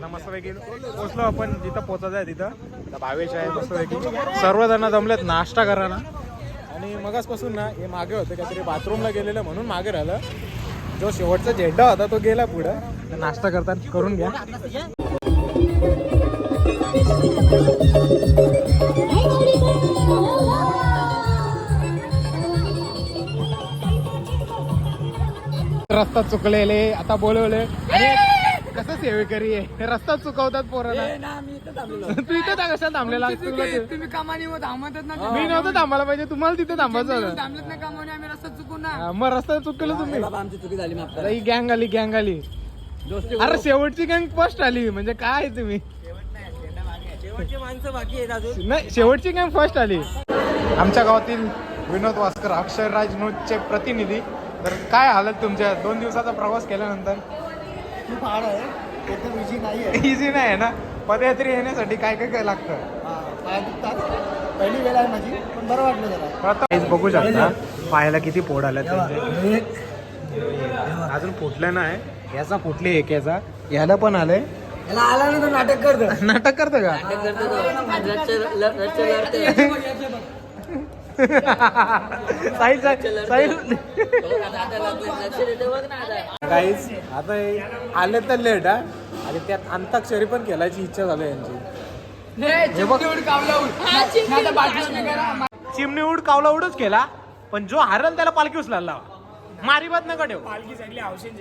आता मस्तपैकी पोचलो आपण जिथं पोचायचं आहे तिथं. आता भावेश आहे मस्तपैकी. सर्वजण जमलेत नाश्ता करायला. आणि मगासपासून ना हे मागे होते काहीतरी बाथरूमला गेलेलं म्हणून मागे राहिलं. जो शेवटचा झेंडा होता तो गेला पुढं. तर नाश्ता करताना करून घ्या. रस्ता चुकलेले आता बोलवले. आणि कसं सेवेकरी आहे? रस्ता चुकवतात पोरांना तू इथे था कशाला थांबलेला? तुला ते- तुम्ही कामानी थांबतच ना मी नव्हतं थांबायला पाहिजे तुम्हाला तिथे थांबायचं होतं. थांबलत ना कामाने आम्ही रस्ता चुकून ना. हा, मग रस्ता चुकलं तुम्ही. बाबा आमची चुकी झाली माफ ही गँग आली गँग आली. अरे शेवटची गँग फर्स्ट आली म्हणजे काय तुम्ही? शेवटची माणसं बाकी आहेत अजून. नाही शेवटची गँग फर्स्ट आली. आमच्या गावातील विनोद वास्कर अक्षरराज न्यूजचे प्रतिनिधी. तर काय हालत तुमच्या? दोन दिवसाचा प्रवास केल्यानंतर? खूप हार्ड आहे एकदम इझी नाही आहे इझी नाही आहे ना? पदयात्री येण्यासाठी काय काय काय लागतं? हा, पाय दुखतात. पहिली वेळ आहे माझी पण बरं वाटलं जरा. बघू शकता पायाला किती फोड आल्या त्यांचे. अजून फुटलं नाही. याचा फुटले एक याचा. याला पण आलंय. याला आला ना तर नाटक करतो. नाटक करतं का? साहिल साहिल काहीच आता आले तर लेट हा. आणि त्यात अंताक्षरी पण खेळायची इच्छा झाली यांची. चिमणी उड कावला उडच केला पण जो हारल त्याला पालखी उचलायला लावा. मारी बात नका ठेव. पालखी सगळी औषध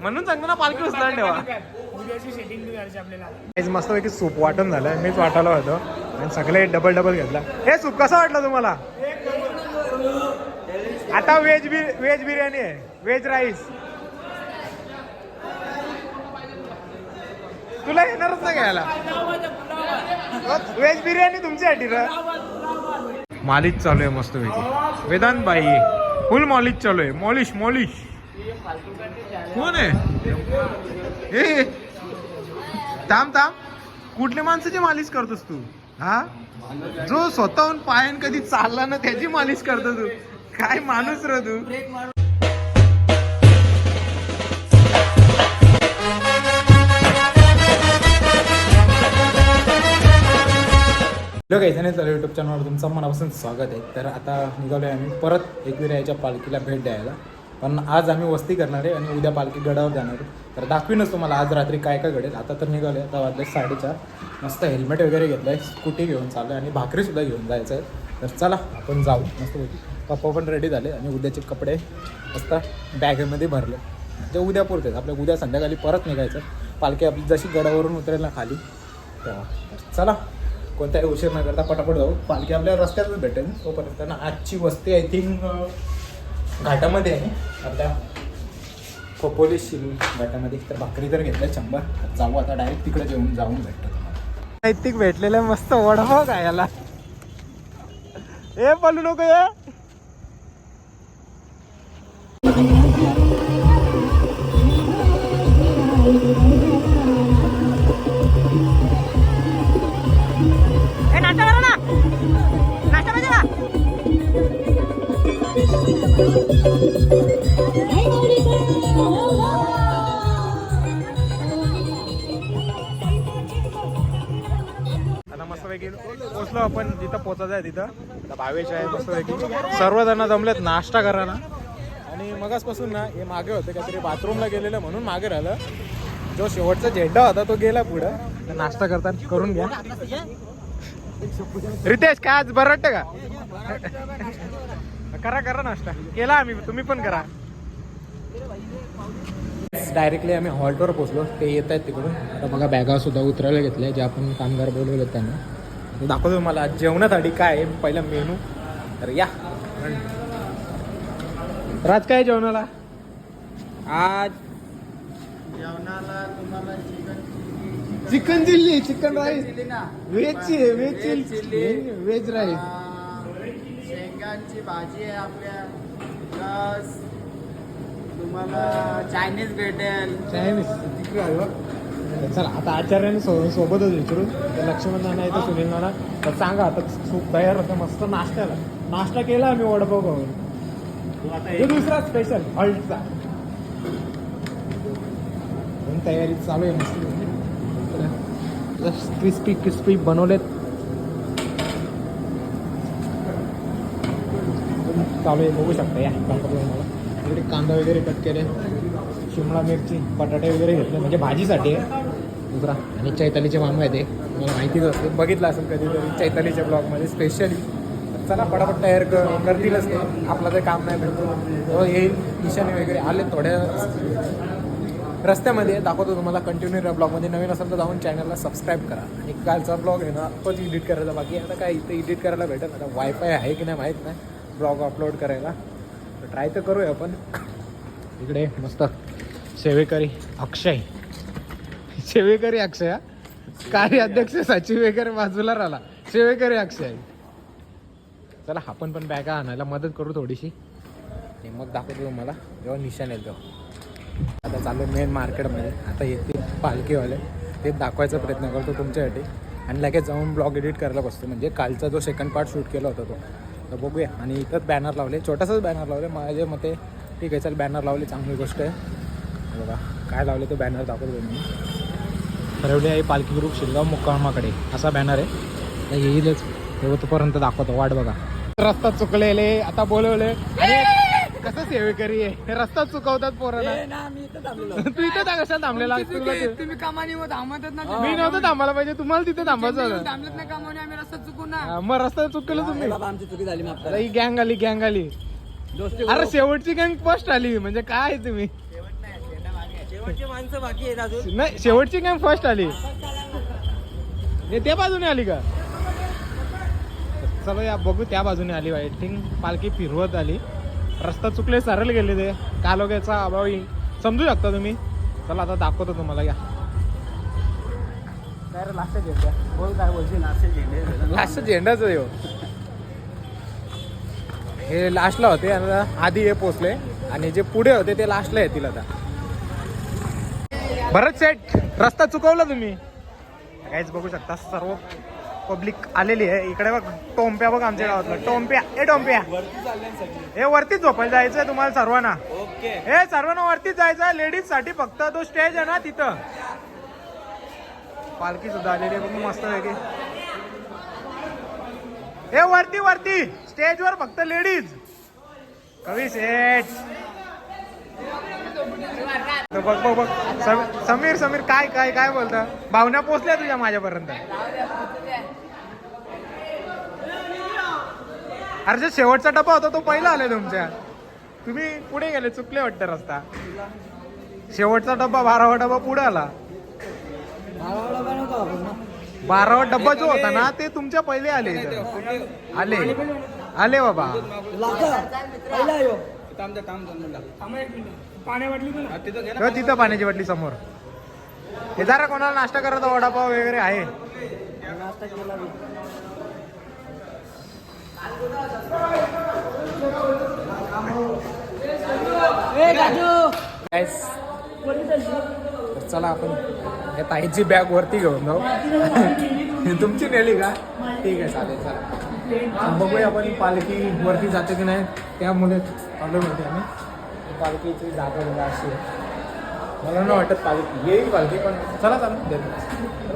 म्हणून सांगतो ना पालखी उचलायला ठेवा. उद्याची सेटिंग करायची आपल्याला. आज मस्तपैकी सूप वाटून झालं. मीच वाटायला होतो. आणि सगळे डबल डबल घेतला. हे सूप कसं वाटलं तुम्हाला? आता व्हेज बि व्हेज बिर्याणी आहे. Veg rice. तुला येणारच ना घ्यायला. व्हेज बिर्याणी तुमच्यासाठी र मालिश चालू आहे मस्त वेगळी वेदांत बाई. फुल मॉलिश चालू आहे. मॉलिश मॉलिश. कोण आहे? ए थांब थांब. कुठल्या माणसाची मालिश करतोस तू? हा? जो स्वतःहून पायन कधी चालला ना त्याची मालिश करतो तू. काय माणूस र तू? युट्यूब चॅनलवर तुमचं मनापासून स्वागत आहे. तर आता निघालो आहे आम्ही परत एकविरायाच्या पालखीला भेट द्यायला. पण आज आम्ही वस्ती करणार आहे आणि उद्या पालखी गडावर जाणार आहे. तर दाखवीनच तुम्हाला आज रात्री काय काय घडेल. आता तर निघालो आहे आता वाजले साडेचार. मस्त हेल्मेट वगैरे घेतलं आहे स्कूटी घेऊन चालू आहे आणि भाकरीसुद्धा घेऊन जायचं आहे तर चला आपण जाऊ. मस्त पप्पा पण रेडी झाले आणि उद्याचे कपडे मस्त बॅगेमध्ये भरले. जे उद्या पुरते. आपल्या उद्या संध्याकाळी परत निघायचं. पालखी आपली जशी गडावरून उतरेल ना खाली तेव्हा. तर चला कोणताही उशीर न करता पटापट जाऊ. पालखी आपल्या रस्त्यातच भेटेल. तोपर्यंत ना आजची वस्ती आय थिंक घाटामध्ये आहे. आपल्या खोपोली शिल घाटामध्ये तर भाकरी तर घेतल्या शंभर. तर जाऊ आता डायरेक्ट तिकडे जेवून जाऊन भेटतो तुम्हाला. नैतिक भेटलेलं मस्त वडापाव काय याला ए बोलू नको ये आता पोचलो आपण जिथं पोचायचं आहे तिथं. भावेश आहे मस्त सर्वजण जमलेत नाश्ता करा ना. आणि मगाचपासून ना हे मागे होते काहीतरी बाथरूमला गेलेलं म्हणून मागे राहिलं. जो शेवटचा झेंडा होता तो गेला पुढं. तर नाश्ता करताना करून घ्या. रितेश काय आज बरं वाटतं का? करा करा नाश्ता. केला आम्ही तुम्ही पण करा. डायरेक्टली आम्ही हॉल्टवर पोचलो ते येत आहेत तिकडून. आता बघा बॅगा सुद्धा उतरायला घेतल्या. जे आपण कामगार बोलवले त्यांना. दाखवतो मला जेवणासाठी काय आहे. पहिला मेनू. तर या. राज काय जेवणाला? आज जेवणाला तुम्हाला chicken chicken chilli chicken rice veg veg Veg chilli. Veg rice शेंगांची भाजी आहे आपल्या. प्लस तुम्हाला चायनीज भेटेल. चायनीज चला आता आचार्याने सो सोबतच विचारू लक्ष्मण नाना तर सुनील नाना तर सांगा आता सूप तयार होतं मस्त नाश्त्याला. नाश्ता केला आम्ही वडापाव खाऊन. हे दुसरा स्पेशल हॉल्टचा पण तयारी चालू आहे मस्त क्रिस्पी क्रिस्पी बनवलेत. चालू आहे बघू शकता या. इकडे कांदा वगैरे कट केले. शिमला मिरची बटाटे वगैरे घेतले. म्हणजे भाजीसाठी. आहे दुसरा. आणि चैतालीचे मामा आहे ते मला माहितीच असते बघितलं असेल कधीतरी चैतालीच्या ब्लॉगमध्ये स्पेशली चला पटापट तयार कर करतीलच ते. आपलं ते काम नाही भेटतो हो, तो हे निशाणे वगैरे आले थोड्या रस्त्यामध्ये दाखवतो तुम्हाला कंटिन्यू या ब्लॉगमध्ये नवीन असेल तर जाऊन चॅनलला सबस्क्राईब करा. आणि कालचा ब्लॉग आहे ना तोच एडिट करायचा बाकी. आता काय इथे एडिट करायला भेटत आता वायफाय आहे की नाही माहीत नाही. ब्लॉग अपलोड करायला. ट्राय तर करूया आपण. इकडे मस्त. सेवेकरी अक्षय. सेवेकरी अक्षय हा? कार्याध्यक्ष सचिव वगैरे बाजूला राहिला. सेवेकरी अक्षय. चला आपण पण बॅगा आणायला मदत करू थोडीशी. आणि मग दाखवतो तुम्हाला. जेव्हा निशाण येईल तेव्हा. आता चालू मेन मार्केटमध्ये आता येते पालखीवाले. ते दाखवायचा प्रयत्न करतो तुमच्यासाठी. आणि लगेच जाऊन ब्लॉग एडिट करायला बसतो. म्हणजे कालचा जो सेकंड पार्ट शूट केला होता तो. तर बघूया. आणि इथंच बॅनर लावले. छोटासाच बॅनर लावले. माझ्या मते ठीक आहे चल बॅनर लावले. चांगली गोष्ट आहे. बघा. काय लावले तो बॅनर दाखवतो मी ठरवली आहे पालखी ग्रुप शिरगाव मुक्कामाकडे. असा बॅनर आहे. तर येईलच. तेव्हा तोपर्यंत दाखवतो. वाट बघा. रस्ता चुकलेले आता बोलवले. कसं सेवेकरी आहे? हे रस्ता चुकवतात पोरांना. तू इथं कशाला थांबलेला? ते- तुम्ही कामानी थांबतच ना मी नव्हतं थांबायला पाहिजे तुम्हाला तिथे थांबायचं होतं. थांबलत ना कामाने आम्ही रस्ता चुकून ना. हा, मग रस्ता चुकलं तुम्ही. आमची चुकी झाली ही गँग आली गँग आली. अरे शेवटची गँग फर्स्ट आली म्हणजे काय आहे तुम्ही? शेवटची माणसं बाकी आहेत नाही शेवटची गँग फर्स्ट आली. हे त्या बाजूने आली का? चला या बघू त्या बाजूने आली वाईट थिंक पालखी फिरवत आली. रस्ता चुकले सरळ गेले ते. कालोग्याचा अभाव येईल. समजू शकता तुम्ही? चला आता दाखवतो तुम्हाला या. लास्ट झेंडा? बोल काय बोलशील लास्ट झेंडाच आहे ह्यो. हे लास्टला होते आधी हे पोचले. आणि जे पुढे होते ते लास्टला येतील आता. भरत सेट रस्ता चुकवला तुम्ही. काहीच बघू शकता सर्व पब्लिक आलेली आहे. इकडे बघ टोंप्या बघ आमच्या गावातलं. टोंप्या ए टोंप्या हे वरतीच झोपायला जायचंय तुम्हाला सर्वांना. ओके. हे सर्वांना वरतीच जायचं लेडीजसाठी फक्त तो स्टेज आहे ना तिथं. पालखी सुद्धा आलेली आहे. बघ मस्त हे वरती वरती. स्टेजवर फक्त लेडीज कवी सेठ तर बघ बघ बघ. समीर समीर काय काय काय बोलता? भावना पोचल्या तुझ्या माझ्यापर्यंत. अरे जो शेवटचा डबा होता तो पहिला आलाय तुमच्या. तुम्ही पुढे गेले चुकले वाटतं रस्ता. शेवटचा डब्बा बारावा डब्बा पुढे आला. बारावा डब्बा जो होता ना ते तुमच्या पहिले आले आले. आले बाबा. थांबा एक मिनिट. पाणी वाटली तुला? तेव्हा तिथं पाण्याची बाटली समोर. हे जरा कोणाला नाश्ता करत वडापाव वगैरे आहे? तर चला आपण या ताईची बॅग वरती घेऊन जाऊ. तुमची नेली का? ठीक आहे चालेल चला. बघूया आपण पालखी वरती जाते की नाही त्यामुळे प्रॉब्लेम होते आम्ही. पालखीची जागा बघा अशी मला नाही वाटत पालखी येईल पालखी पण चला चला.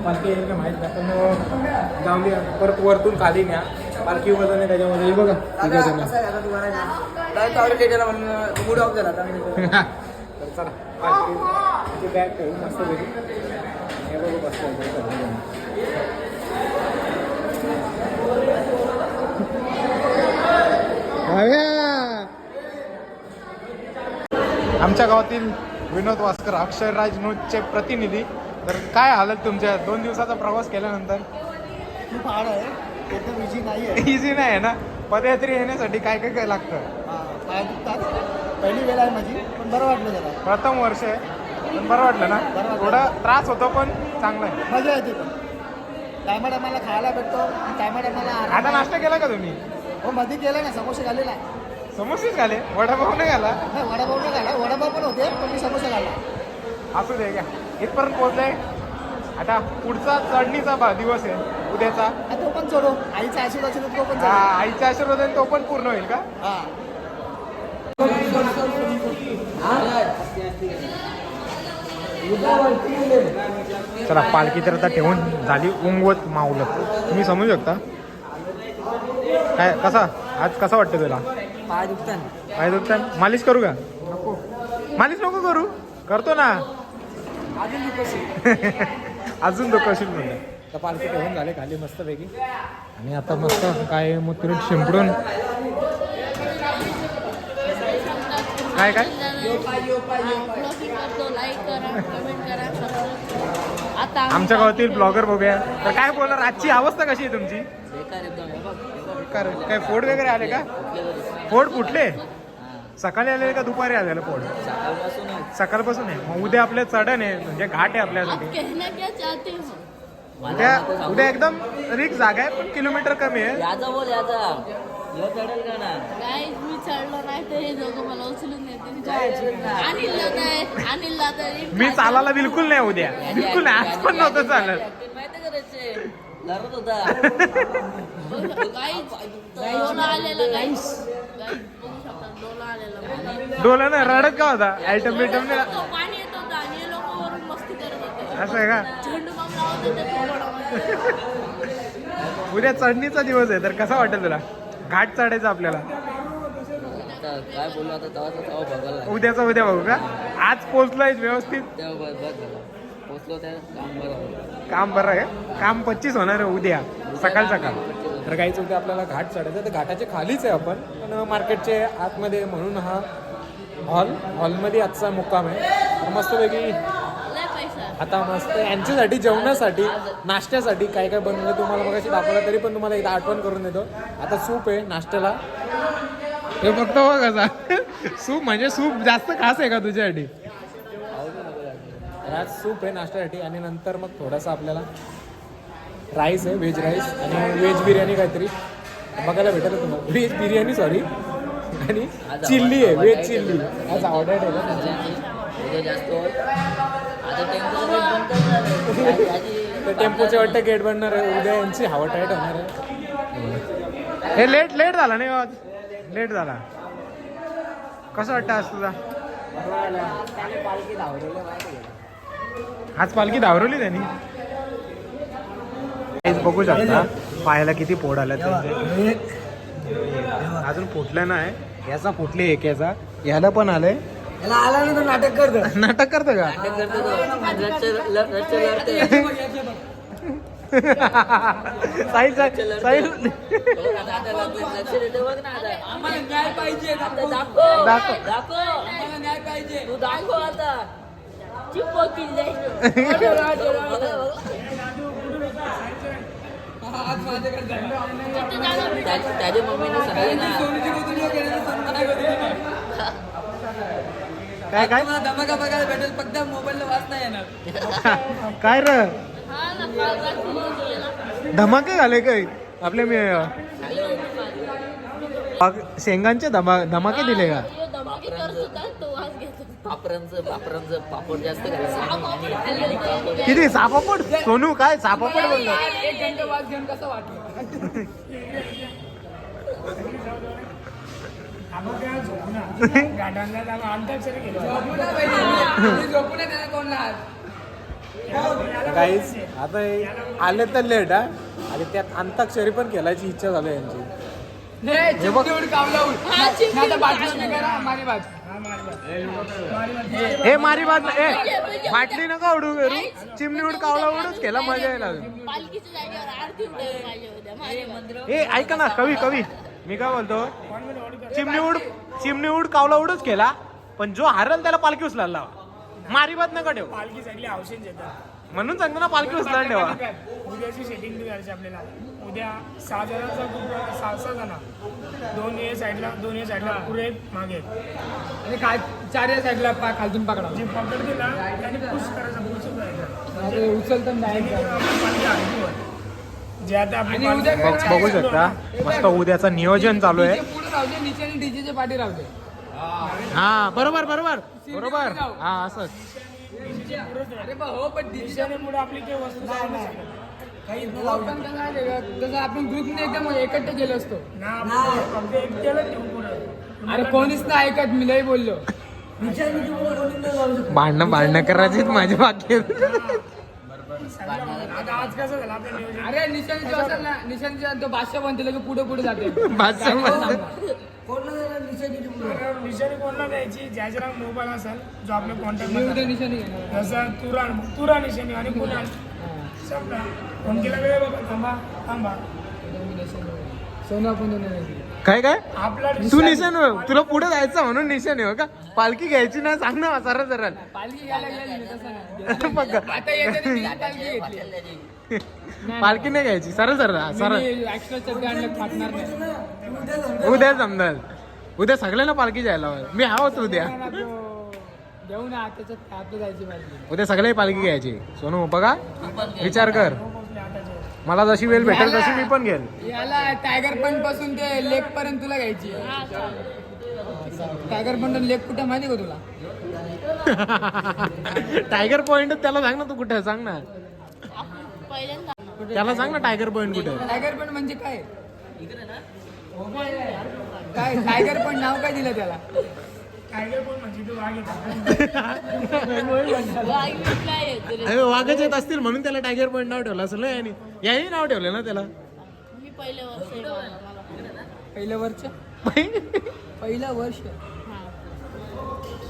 पालखी येईल का माहीत नाही पण जाऊन द्या परत वरतून खाली न्या. पालखी वजन आहे त्याच्यामध्ये. हे बघा. मूड ऑफ झाला तर चला पालखीची बॅग ठेवू मस्त हे बघू बसतो इकडे सगळेजण. आमच्या गावातील विनोद वास्कर अक्षरराज न्यूजचे प्रतिनिधी. तर काय हालत तुमच्या? दोन दिवसाचा प्रवास केल्यानंतर? खूप हार्ड आहे. एकदम इझी नाही आहे. इझी नाही आहे ना? पदयात्री येण्यासाठी काय काय काय लागतं? हा, पाय दुखतात. पहिली वेळ आहे माझी पण बरं वाटलं जरा. प्रथम वर्ष आहे. पण बरं वाटलं ना. थोडा त्रास होतो पण चांगला आहे. मजा येते पण. टायमा टायमाला खायला भेटतो टायमा टायमाला आता नाश्ता केला का तुम्ही? हो मध्ये केलं ना समोसे घालेला समोसेच घाले वडापाव नाही घाला नाही वडापाव नाही घाला वडापाव पण होते पण मी समोसे घाला असू दे घ्या. इथपर्यंत पोहोचले आता पुढचा चढणीचा बा- दिवस आहे उद्याचा. हा, तो पण चढो. आईचा आशीर्वाद असेल तर तो पण हा, चढो. आईच्या आशीर्वादाने तो पण पूर्ण होईल का? हा. चला पालखी तर आता ठेवून झाली उंगवत मावलत तुम्ही समजू शकता? काय कसा? आज कसा वाटतं तुला? पाय दुखतात पाय दुखतात मालिश करू का? मालिश नको करू. करतो ना. अजून दुखशी अजून दुःख असेल म्हणलं. तर पालखी ठेवून झाले खाली मस्तपैकी. आणि आता मस्त काय मुतरीत शिंपडून. काय काय? आमच्या गावातील ब्लॉगर बघूया. तर काय बोलणार? आजची अवस्था कशी आहे तुमची? बेकार. काय फोड वगैरे आले का? फोड फुटले सकाळी आलेले का दुपारी आलेलं फोड? सकाळपासून आहे. मग उद्या आपल्या चढण आहे. म्हणजे घाट आहे आप आपल्यासाठी कहना क्या चाहते हो? उद्या उद्या एकदम रिक्स जागा आहे पण किलोमीटर कमी आहे. हे मी चालायला बिलकुल नाही उद्या. बिलकुल नाही. आज पण नव्हतं चालत. होता. गाईज डोला ना रडत का होता? आयटम बिटम नाही पाणी येत होतं आणि हे लोक वरून मस्ती करत होते. असं आहे का? झेंडू बाम लावत होते थोडं. उद्या चढणीचा दिवस आहे तर कसा वाटेल तुला? घाट चढायचा आपल्याला. आता काय बोलू आता तेव्हाचा तेव्हा बघायला लागेल. उद्याचा उद्या बघू का? आज पोचलोय व्यवस्थित. तेव्हा बघ बघ झालं पोचलो त्या काम बरं काम बरं आहे. काम पच्चीस होणार आहे उद्या सकाळ सकाळ. तर काहीच उद्या आपल्याला घाट चढायचं तर घाटाच्या खालीच आहे आपण. पण मार्केटचे आतमध्ये म्हणून हा हॉल हॉलमध्ये आजचा मुक्काम आहे. तर मस्तपैकी आता मस्त यांच्यासाठी जेवणासाठी नाश्त्यासाठी काय काय बनवलं तुम्हाला मग दाखवलं तरी पण तुम्हाला एकदा आठवण करून देतो. आता सूप आहे नाश्त्याला. हे फक्त बघ कसा सूप म्हणजे सूप जास्त खास आहे का तुझ्यासाठी? तर आज सूप आहे नाश्त्यासाठी आणि नंतर मग थोडासा आपल्याला राईस आहे व्हेज राईस आणि व्हेज बिर्याणी काहीतरी. बघायला भेटेल तुम्हाला. व्हेज बिर्याणी सॉरी आणि चिल्ली आहे व्हेज चिल्ली. आज ऑर्डर आहे तर टेम्पोचे वाटतं गेट बनणार आहे. उद्या यांची हवा टाईट होणार आहे. हे लेट लेट झाला नाही आज. लेट झाला. कसं वाटतं आज तुझा? आज पालखी धावरवली त्यांनी बघू शकता पायाला किती फोड आल्या त्यांचे अजून फुटलं नाही याचा फुटले एक याचा याला पण आलंय आला नाटक करत नाटक करतं का. साहिल साहिल दाखव दाखव. त्याच्या मम्मीने नाही. काय काय? तुम्हाला धमाका बघायला भेटेल फक्त मोबाईलला वाच नाही येणार. काय र? हा धमाके झाले काय? आपले मी शेंगांचे धमा धमाके दिले का तो धमाके करत होता तो वास घेतो पापरांचं पापरांचं पापड जास्त घालायचं किती? सापापड? सोनू काय? सापापड बोललो. एक घंटा वाच घेऊन कसं वाटलं? काहीच आता हे आले तर लेट हा? आणि त्यात अंताक्षरी पण खेळायची इच्छा झाली यांची. हे. हा, करा, बात. हा, मारी बात. हे मारी बात ए बाटली नका उडू चिमणी उड कावला उडूच केला मजा यायला मंदिर ए ऐका ना कवी कवी. मी काय बोलतो? चिमणी उड चिमणी उड कावला उडच केला पण जो हारल त्याला पालखी उचलायला लावा. मारी बात नका ठेव. पालखी म्हणून सांगतो ना पालखी उचलायला ठेवा. आपल्याला. उद्या सहा जणांचा ग्रुप सहा सहा जण. दोन ए साईडला दोन ए साईडला पुढे मागे. आणि काय चार या साईडला पा खालतून पकडा. जे पकडते ना त्याने पुश करायचा उचलता नाही जे आता आणि उद्या बघ- बघू शकता. मस्त उद्याचं नियोजन चालू आहे. पुढे राहते नीचे आणि डीजेच्या पाठी राहते हा बरोबर बरोबर. बरोबर. हा असंच. अरे बा हो पण डीजेच्या पुढे आपली काही वस्तू काही पण कसं आहे का, जसं आपण ग्रुपने एकदम एकत्र गेलो असतो. अरे कोणीच नाही ऐकत मी लई बोललो. भांडणं भांडणं करायची माझी बाकी आहेत. आता आज कसं झालं आपलं नियोजन? अरे निशांत जो असेल ना निशांत तो बादशाह बनते की पुढे पुढे जाते. बादशाह बनते. निशाणी कोणला द्यायची? ज्याच्या मोबाईल असेल जो आपल्या मी कॉन्टॅक्ट निशाणी घेणार जसं तुरा तुरा निशाणी आणि कुणाल? संपला फोन केला वेळ बाबा थांबा थांबा. सोनं आपण दोन नाही काय काय? आपला तू निशाण हो. तुला पुढे जायचं म्हणून निशाण हो का? पालखी घ्यायची ना सांग ना सरळ सरळ पालखी घ्यायला गेली आता ती पालखी घेतली. पालखी नाही घ्यायची सरळ सरळ नाही. उद्या समजाल उद्या सगळ्यांना पालखी जायला हवं. मी हवं उद्या. ना त्याच्यात आपलं जायची पाहिजे. उद्या सगळे पालखी घ्यायची. सोनू बघा. विचार कर. मला जशी वेळ भेटेल तशी मी पण घेईल याला टायगर पंडपासून ते लेक पर्यंत तुला घ्यायची टायगर पंड लेक कुठे माहिती का तुला? टायगर पॉइंट त्याला सांग ना तू कुठे सांग ना. त्याला सांग ना टायगर पॉइंट कुठे टायगर पंड म्हणजे काय? काय टायगर पंड नाव काय दिलं त्याला? टायगर कोण म्हणजे तू वाघ येतात वाघ कुठला येतो. रे अरे वाघच येत असतील म्हणून त्याला टायगर पॉइंट नाव ठेवलं असेल ना याने याही नाव ठेवलं ना त्याला. मी पहिले वर्ष आहे. पहिलं वर्ष? पहिलं वर्ष? हा.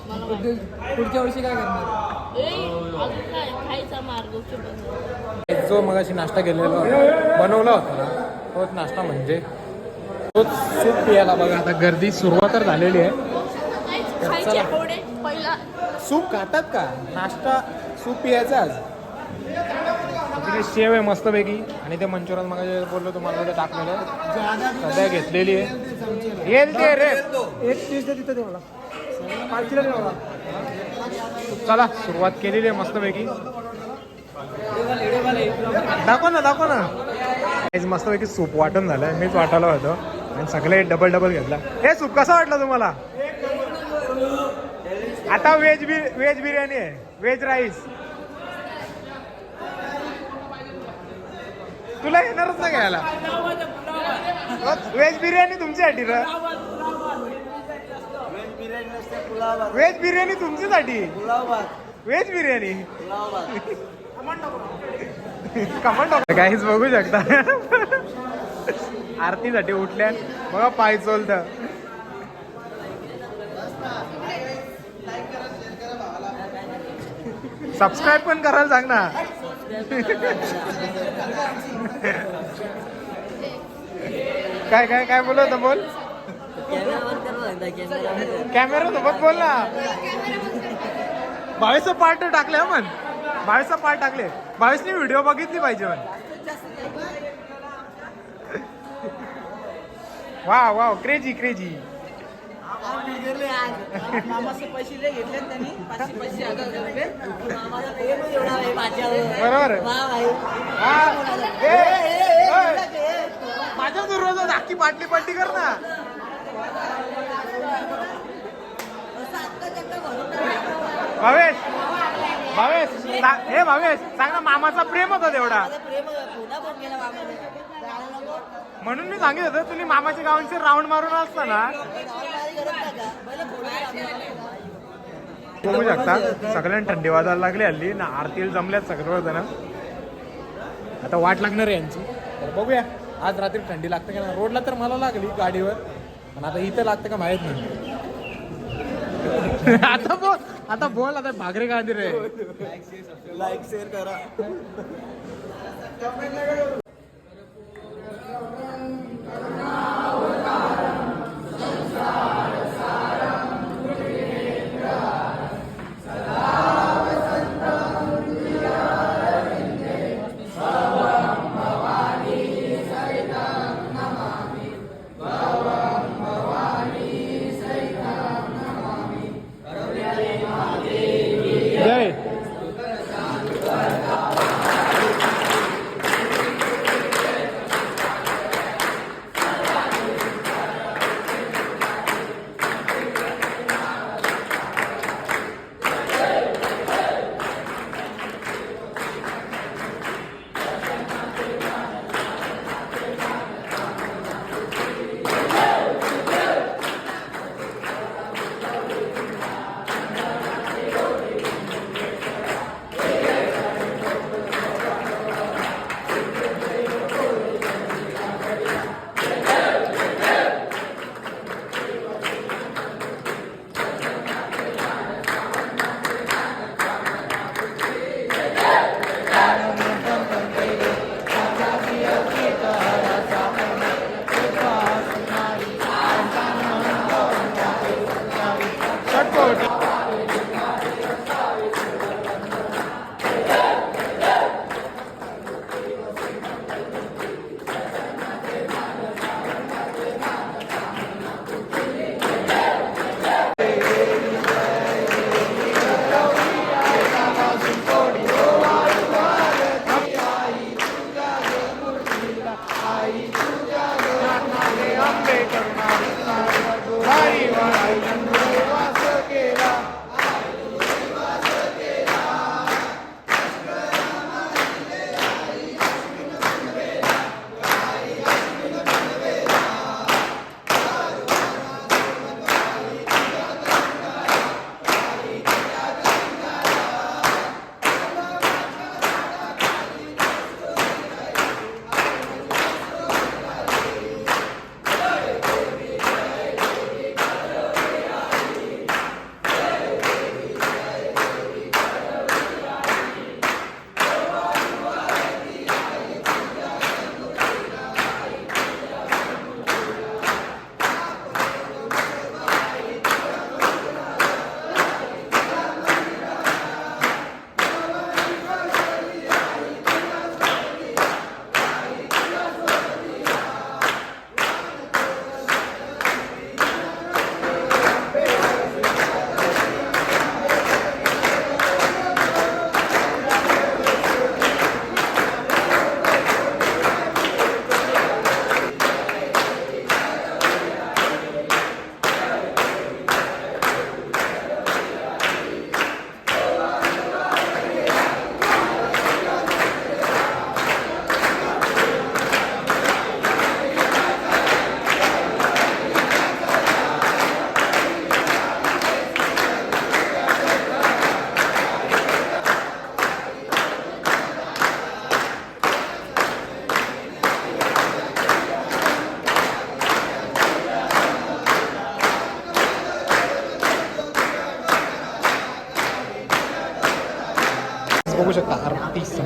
मला पुढच्या पुढच्या वर्षी काय करणार? ए, अजून काय? खायचा मार्ग बनव जो मगाशी नाश्ता केलेला होता बनवला होता ना तोच नाश्ता म्हणजे तोच सूप पियाला बघा. आता गर्दी सुरुवात तर झालेली आहे. खायचे आवडे पहिला. सूप खातात का? नाश्ता सूप पियाचा आज? तिकडे शेव आहे मस्तपैकी. आणि ते मंचुरियन मग बोललो तुम्हाला ते टाकलेलं आहे. सध्या घेतलेली आहे. येईल ते रे. एक तीस दे तिथं दे मला. पालखीला दे मला. चला सुरुवात केलेली आहे मस्तपैकी. दाखव ना दाखव ना. आज मस्तपैकी सूप वाटून झालं मीच वाटायला होतो. आणि सगळे डबल डबल घेतला. हे सूप कसा वाटला तुम्हाला? आता व्हेज बि व्हेज बिर्याणी आहे. Veg rice. तुला येणारच ना घ्यायला. व्हेज बिर्याणी तुमच्यासाठी र. व्हेज बिर्याणी तुमच्यासाठी. व्हेज बिर्याणी. कमांड काहीच बघू शकता. आरतीसाठी उठल्या बघा पाय चोलत. सबस्क्राईब पण करायला सांग ना. काय काय काय बोलत बोल? कॅमेरा सोबत बोल ना. बावीसचा पार्ट टाकले मन बावीसचा पार्ट टाकले बावीसनी व्हिडिओ बघितली पाहिजे मन वा वा क्रेजी क्रेजी मामाचे पैसे लय घेतले त्यांनी. पाचशे पैसे हजार रुपये मामाचा प्रेम एवढा आहे माझ्यावर. बरोबर वा भाई हा. ए, ए, ए. माझ्या रोज धाकी पाटली पट्टी कर ना. भावेश भावेश हे भावेश सांग ना मामाचा प्रेम होता तेवढा. म्हणून मी सांगित होतं तुम्ही मामाच्या गावांचे राऊंड मारून असता ना. बघू शकता सगळ्यांना थंडी वाजायला लागली हल्ली ना आरतीला जमल्यात सगळं जण. आता वाट लागणार आहे यांची. तर बघूया आज रात्री थंडी लागते का नाही? रोडला तर मला लागली गाडीवर पण आता इथं लागतं का माहीत नाही. आता बोल आता बोल आता भाकरी गादी रे. लाईक शेअर करा.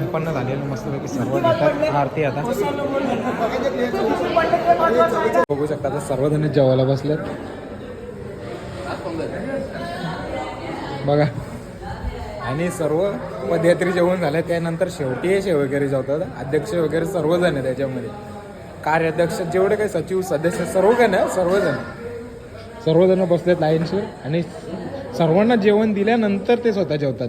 संपन्न झालेलं मस्तपैकी सर्व घेतात आरती आता. बघू शकता आता सर्वजण जेवायला बसलेत. बघा. आणि सर्व पदयात्री जेवण झालं त्यानंतर शेवटी शे शेव वगैरे जेवतात. अध्यक्ष वगैरे सर्वजण आहे त्याच्यामध्ये. कार्याध्यक्ष जेवढे काही सचिव सदस्य सर्व काही ना सर्वजण. सर्वजण बसलेत लाईनशी. आणि सर्वांना जेवण दिल्यानंतर ते स्वतः जेवतात.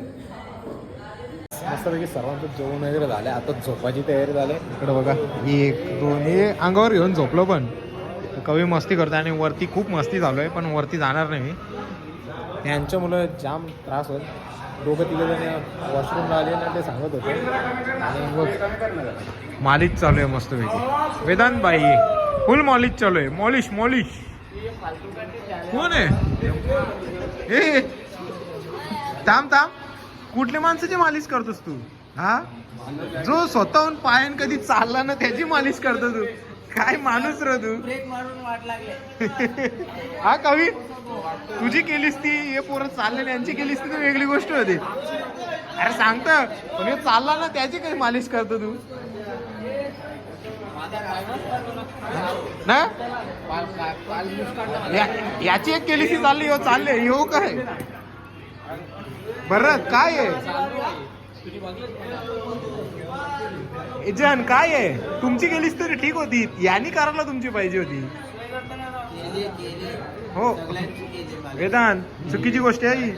मस्तपैकी सर्वांचं जेवण वगैरे झालं आता झोपायची तयारी झाली. इकडे बघा एक दोन हे अंगावर घेऊन झोपलो पण. कवी मस्ती करतो आणि वरती खूप मस्ती चालू आहे पण वरती जाणार नाही मी. यांच्यामुळं जाम त्रास होत दोघं तिघं जण वॉशरूमला आले ना ते सांगत होते. आणि मग मालिश चालू आहे मस्तपैकी. वेदांत बाई फुल मॉलिश चालू आहे. मॉलिश मॉलिश. कोण आहे? ए थांब थांब. कुठल्या माणसाची मालिश करतोस तू? हा? जो स्वतःहून पायान कधी चालला ना त्याची मालिश करतो तू. काय माणूस र तू? हा कवी? तुझी केलीस ती हे पोरं चाललेली यांची केलीस ती वेगळी गोष्ट होती. अरे सांगत पण हे चालला ना त्याची काही मालिश करतो तू? ना? याची एक केली ती चालली हो चालले हो काय? बरं काय आहे? जन काय आहे? तुमची गेलीच तरी ठीक होती. यांनी करायला तुमची पाहिजे होती. हो. वेदान चुकीची गोष्ट आहे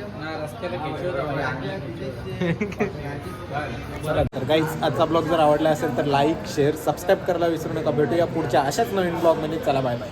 चला तर काहीच आजचा ब्लॉग जर आवडला असेल तर लाईक शेअर सबस्क्राईब करायला विसरू नका. भेटूया पुढच्या अशाच नवीन ब्लॉगमध्ये चला बाय बाय